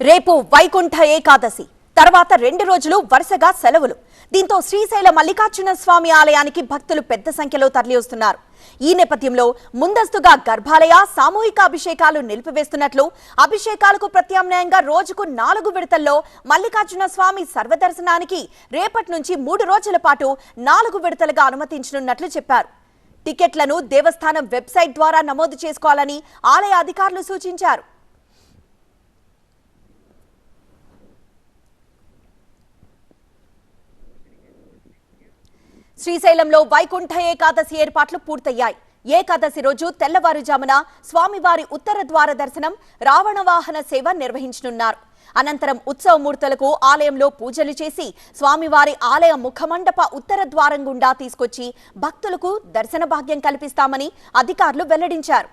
రేపు వైకుంఠ ఏకాదశి. తర్వాత రెండు రోజులు వరుసగా సెలవులు. దీంతో శ్రీశైల మల్లికార్జున స్వామి ఆలయానికి భక్తులు పెద్ద సంఖ్యలో తరలివస్తున్నారు. ఈ నేపథ్యంలో ముందస్తుగా గర్భాలయ సామూహిక అభిషేకాలు నిలిపివేస్తున్నట్లు అభిషేకాలకు ప్రత్యామ్నాయంగా రోజుకు నాలుగు విడతల్లో మల్లికార్జున స్వామి సర్వదర్శనానికి రేపటి నుంచి మూడు రోజుల పాటు నాలుగు విడతలుగా అనుమతించనున్నట్లు చెప్పారు. టికెట్లను దేవస్థానం వెబ్సైట్ ద్వారా నమోదు చేసుకోవాలని ఆలయ అధికారులు సూచించారు. శ్రీశైలంలో వైకుంఠ ఏకాదశి ఏర్పాట్లు పూర్తయ్యాయి. ఏకాదశి రోజు తెల్లవారుజామున స్వామివారి ఉత్తర ద్వార దర్శనం రావణ వాహన సేవ నిర్వహించనున్నారు. అనంతరం ఉత్సవమూర్తులకు ఆలయంలో పూజలు చేసి స్వామివారి ఆలయ ముఖమండప ఉత్తర ద్వారం గుండా తీసుకొచ్చి భక్తులకు దర్శన భాగ్యం కల్పిస్తామని అధికారులు వెల్లడించారు.